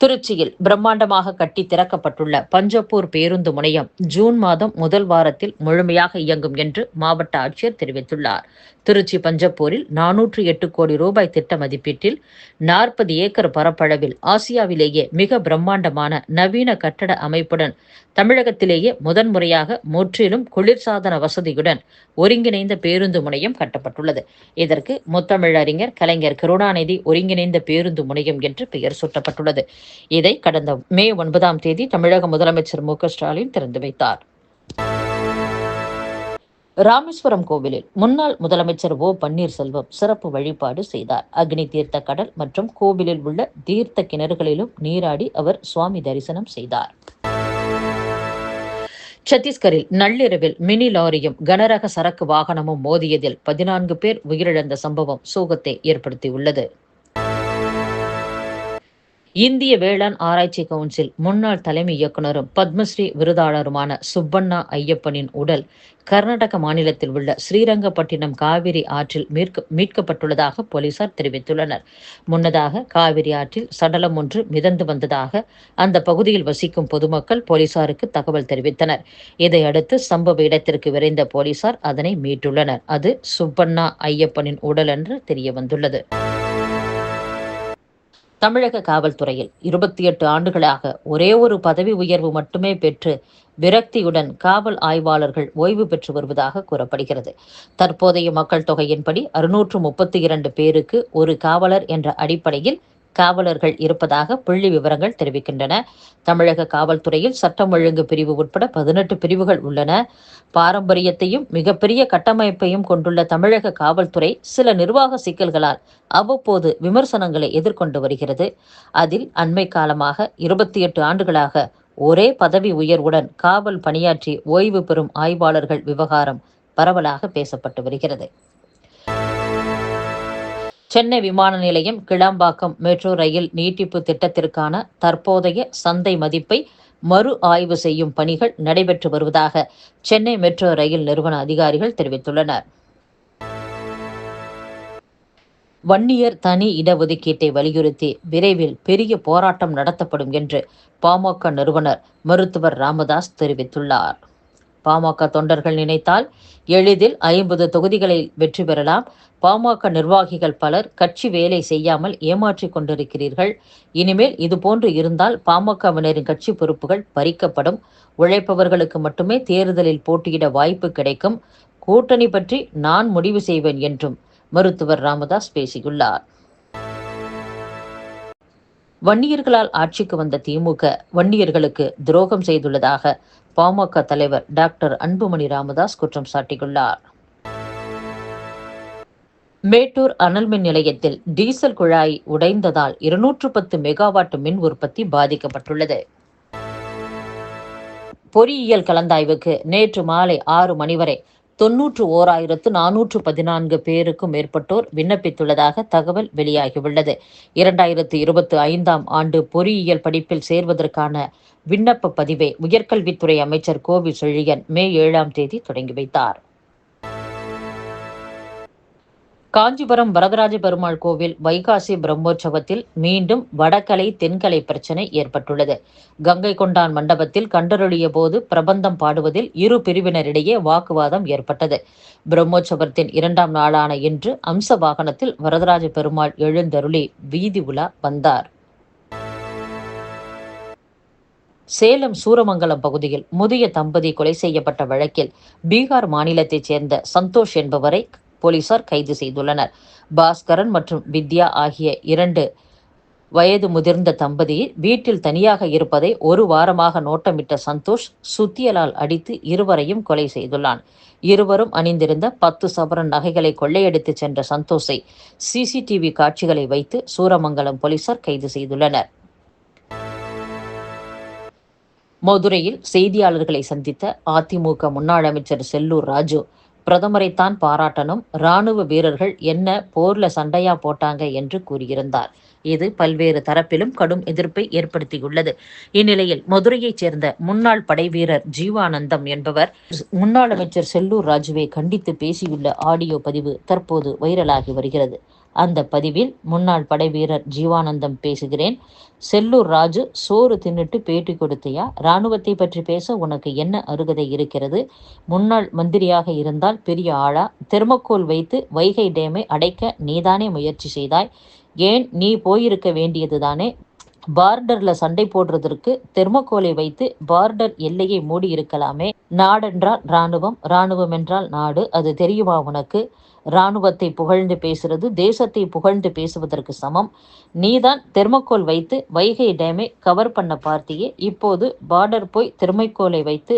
திருச்சியில் பிரம்மாண்டமாக கட்டி திறக்கப்பட்டுள்ள பஞ்சப்பூர் பேருந்து முனையம் ஜூன் மாதம் முதல் வாரத்தில் முழுமையாக இயங்கும் என்று மாவட்ட ஆட்சியர் தெரிவித்துள்ளார். திருச்சி பஞ்சப்பூரில் நானூற்று எட்டு கோடி ரூபாய் திட்ட மதிப்பீட்டில் நாற்பது ஏக்கர் பரப்பளவில் ஆசியாவிலேயே மிக பிரம்மாண்டமான நவீன கட்டட அமைப்புடன் தமிழகத்திலேயே முதன்முறையாக முற்றிலும் குளிர்சாதன வசதியுடன் ஒருங்கிணைந்த பேருந்து முனையம் கட்டப்பட்டுள்ளது. இதற்கு முத்தமிழறிஞர் கலைஞர் கருணாநிதி ஒருங்கிணைந்த பேருந்து முனையம் என்று பெயர் சூட்டப்பட்டுள்ளது. இதை கடந்த மே ஒன்பதாம் தேதி தமிழக முதலமைச்சர் மு ஸ்டாலின் திறந்து வைத்தார். ராமேஸ்வரம் கோவிலில் முன்னாள் முதலமைச்சர் ஓ பன்னீர்செல்வம் சிறப்பு வழிபாடு செய்தார். அக்னி தீர்த்த கடல் மற்றும் கோவிலில் உள்ள தீர்த்த கிணறுகளிலும் நீராடி அவர் சுவாமி தரிசனம் செய்தார். சத்தீஸ்கரில் நள்ளிரவில் மினி லாரியும் கனரக சரக்கு வாகனமும் மோதியதில் பதினான்கு பேர் உயிரிழந்த சம்பவம் சோகத்தை ஏற்படுத்தியுள்ளது. இந்திய வேளாண் ஆராய்ச்சி கவுன்சில் முன்னாள் தலைமை இயக்குநரும் பத்மஸ்ரீ விருதாளருமான சுப்பண்ணா ஐயப்பனின் உடல் கர்நாடக மாநிலத்தில் உள்ள ஸ்ரீரங்கப்பட்டினம் காவிரி ஆற்றில் மீட்க மீட்கப்பட்டுள்ளதாக போலீசார் தெரிவித்துள்ளனர். முன்னதாக காவிரி ஆற்றில் சடலம் ஒன்று மிதந்து வந்ததாக அந்த பகுதியில் வசிக்கும் பொதுமக்கள் போலீசாருக்கு தகவல் தெரிவித்தனர். இதையடுத்து சம்பவ இடத்திற்கு விரைந்த போலீசார் அதனை மீட்டுள்ளனர். அது சுப்பண்ணா ஐயப்பனின் உடல் என்று தெரியவந்துள்ளது. தமிழக காவல்துறையில் இருபத்தி எட்டு ஆண்டுகளாக ஒரே ஒரு பதவி உயர்வு மட்டுமே பெற்று விரக்தியுடன் காவல் ஆய்வாளர்கள் ஓய்வு பெற்று வருவதாக கூறப்படுகிறது. தற்போதைய மக்கள் தொகையின்படி அறுநூற்று முப்பத்தி இரண்டு பேருக்கு ஒரு காவலர் என்ற அடிப்படையில் காவலர்கள் இருப்பதாக புள்ளி விவரங்கள் தெரிவிக்கின்றன. தமிழக காவல்துறையில் சட்டம் ஒழுங்கு பிரிவு உட்பட பதினெட்டு பிரிவுகள் உள்ளன. பாரம்பரியத்தையும் மிகப்பெரிய கட்டமைப்பையும் கொண்டுள்ள தமிழக காவல்துறை சில நிர்வாக சிக்கல்களால் அவ்வப்போது விமர்சனங்களை எதிர்கொண்டு வருகிறது. அதில் அண்மை காலமாக இருபத்தி எட்டு ஆண்டுகளாக ஒரே பதவி உயர்வுடன் காவல் பணியாற்றி ஓய்வு பெறும் ஆய்வாளர்கள் விவகாரம் பரவலாக பேசப்பட்டு வருகிறது. சென்னை விமான நிலையம் கிளாம்பாக்கம் மெட்ரோ ரயில் நீட்டிப்பு திட்டத்திற்கான தற்போதைய சந்தை மதிப்பை மறு ஆய்வு செய்யும் பணிகள் நடைபெற்று வருவதாக சென்னை மெட்ரோ ரயில் நிறுவன அதிகாரிகள் தெரிவித்துள்ளனர். வன்னியர் தனி இடஒதுக்கீட்டை வலியுறுத்தி விரைவில் பெரிய போராட்டம் நடத்தப்படும் என்று பாமக நிறுவனர் மருத்துவர் ராமதாஸ் தெரிவித்துள்ளார். பாமக தொண்டர்கள் நினைத்தால் எளிதில் ஐம்பது தொகுதிகளை வெற்றி பெறலாம். பாமக நிர்வாகிகள் பலர் கட்சி வேலை செய்யாமல் ஏமாற்றிக் கொண்டிருக்கிறீர்கள். இனிமேல் இதுபோன்று இருந்தால் பாமகவினரின் கட்சி பொறுப்புகள் பறிக்கப்படும். உழைப்பவர்களுக்கு மட்டுமே தேர்தலில் போட்டியிட வாய்ப்பு கிடைக்கும். கூட்டணி பற்றி நான் முடிவு செய்வேன் என்றும் மருத்துவர் ராமதாஸ் பேசியுள்ளார். வன்னியர்களால் ஆட்சிக்கு வந்த திமுக வன்னியர்களுக்கு துரோகம் செய்துள்ளதாக பாமக தலைவர் டாக்டர் அன்புமணி ராமதாஸ் குற்றம் சாட்டியுள்ளார். மேட்டூர் அனல் மின் நிலையத்தில் டீசல் குழாய் உடைந்ததால் இருநூற்று பத்து மெகாவாட் மின் உற்பத்தி பாதிக்கப்பட்டுள்ளது. பொறியியல் கலந்தாய்வுக்கு நேற்று மாலை ஆறு மணி வரை தொன்னூற்று ஓராயிரத்து நானூற்று பதினான்கு பேருக்கும் மேற்பட்டோர் விண்ணப்பித்துள்ளதாக தகவல் வெளியாகியுள்ளது. இரண்டாயிரத்து இருபத்தி ஐந்தாம் ஆண்டு பொறியியல் படிப்பில் சேர்வதற்கான விண்ணப்ப பதிவை உயர்கல்வித்துறை அமைச்சர் கோவி செழியன் மே ஏழாம் தேதி தொடங்கி வைத்தார். காஞ்சிபுரம் வரதராஜ பெருமாள் கோவில் வைகாசி பிரம்மோற்சவத்தில் மீண்டும் வடகலை தென்கலை பிரச்சனை ஏற்பட்டுள்ளது. கங்கை கொண்டான் மண்டபத்தில் கண்டருளிய போது பிரபந்தம் பாடுவதில் இரு பிரிவினரிடையே வாக்குவாதம் ஏற்பட்டது. பிரம்மோற்சவத்தின் இரண்டாம் நாளான இன்று அம்ச வாகனத்தில் வரதராஜ பெருமாள் எழுந்தருளி வீதி உலா வந்தார். சேலம் சூரமங்கலம் பகுதியில் முதிய தம்பதி கொலை செய்யப்பட்ட வழக்கில் பீகார் மாநிலத்தைச் சேர்ந்த சந்தோஷ் என்பவரை போலீசார் கைது செய்துள்ளனர். பாஸ்கரன் மற்றும் வித்யா ஆகிய இரண்டு வயது முதிர்ந்த தம்பதி வீட்டில் தனியாக இருப்பதை ஒரு வாரமாக நோட்டமிட்ட சந்தோஷ் சுத்தியலால் அடித்து இருவரையும் கொலை செய்துள்ளான். இருவரும் அணிந்திருந்த பத்து சவரன் நகைகளை கொள்ளையடித்து சென்ற சந்தோஷை சிசிடிவி காட்சிகளை வைத்து சூரமங்கலம் போலீசார் கைது செய்துள்ளனர். மதுரையில் செய்தியாளர்களை சந்தித்த அதிமுக முன்னாள் அமைச்சர் செல்லூர் ராஜு பிரதமரைத்தான் பாராட்டணும். ராணுவ வீரர்கள் என்ன போர்ல சண்டையா போட்டாங்க என்று கூறியிருந்தார். இது பல்வேறு தரப்பிலும் கடும் எதிர்ப்பை ஏற்படுத்தியுள்ளது. இந்நிலையில் மதுரையைச் சேர்ந்த முன்னாள் படைவீரர் ஜீவானந்தம் என்பவர் முன்னாள் அமைச்சர் செல்லூர் ராஜுவை கண்டித்து பேசியுள்ள ஆடியோ பதிவு தற்போது வைரலாகி வருகிறது. அந்த பதிவில் முன்னாள் படைவீரர் ஜீவானந்தம் பேசுகிறேன். செல்லூர் ராஜு சோறு தின்னுட்டு பேட்டி கொடுத்தியா? இராணுவத்தை பற்றி பேச உனக்கு என்ன அருகதை இருக்கிறது? முன்னாள் மந்திரியாக இருந்தால் பெரிய ஆளா தெர்மக்கோல் வைத்து வைகை டேமை அடைக்க நீதானே முயற்சி செய்தாய்? ஏன் நீ போயிருக்க வேண்டியதுதானே பார்டர்ல சண்டை போடுறதற்கு தெர்மோகோலை வைத்து பார்டர் எல்லையை மூடி இருக்கலாமே. நாடென்றால் இராணுவம் இராணுவம் என்றால் நாடு அது தெரியுமா உனக்கு? இராணுவத்தை புகழ்ந்து பேசுறது தேசத்தை புகழ்ந்து பேசுவதற்கு சமம். நீதான் தெர்மக்கோல் வைத்து வைகை டேமை கவர் பண்ண பார்த்தியே. இப்போது பார்டர் போய் தெர்மைக்கோலை வைத்து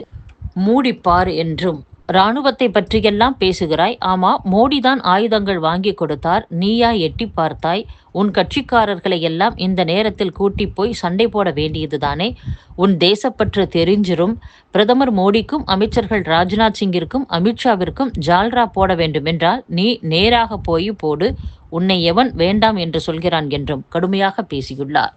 மூடிப்பார் என்றும். ராணுவத்தை பற்றியெல்லாம் பேசுகிறாய். ஆமா மோடிதான் ஆயுதங்கள் வாங்கி கொடுத்தார். நீயா எட்டி பார்த்தாய். உன் கட்சிக்காரர்களை எல்லாம் இந்த நேரத்தில் கூட்டி போய் சண்டை போட வேண்டியதுதானே? உன் தேசப்பற்று தெரிஞ்சிரும். பிரதமர் மோடிக்கும் அமைச்சர்கள் ராஜ்நாத் சிங்கிற்கும் அமித்ஷாவிற்கும் ஜால்ரா போட வேண்டுமென்றால் நீ நேராக போய் போடு. உன்னை எவன் வேண்டாம் என்று சொல்கிறான் என்றும் கடுமையாக பேசியுள்ளார்.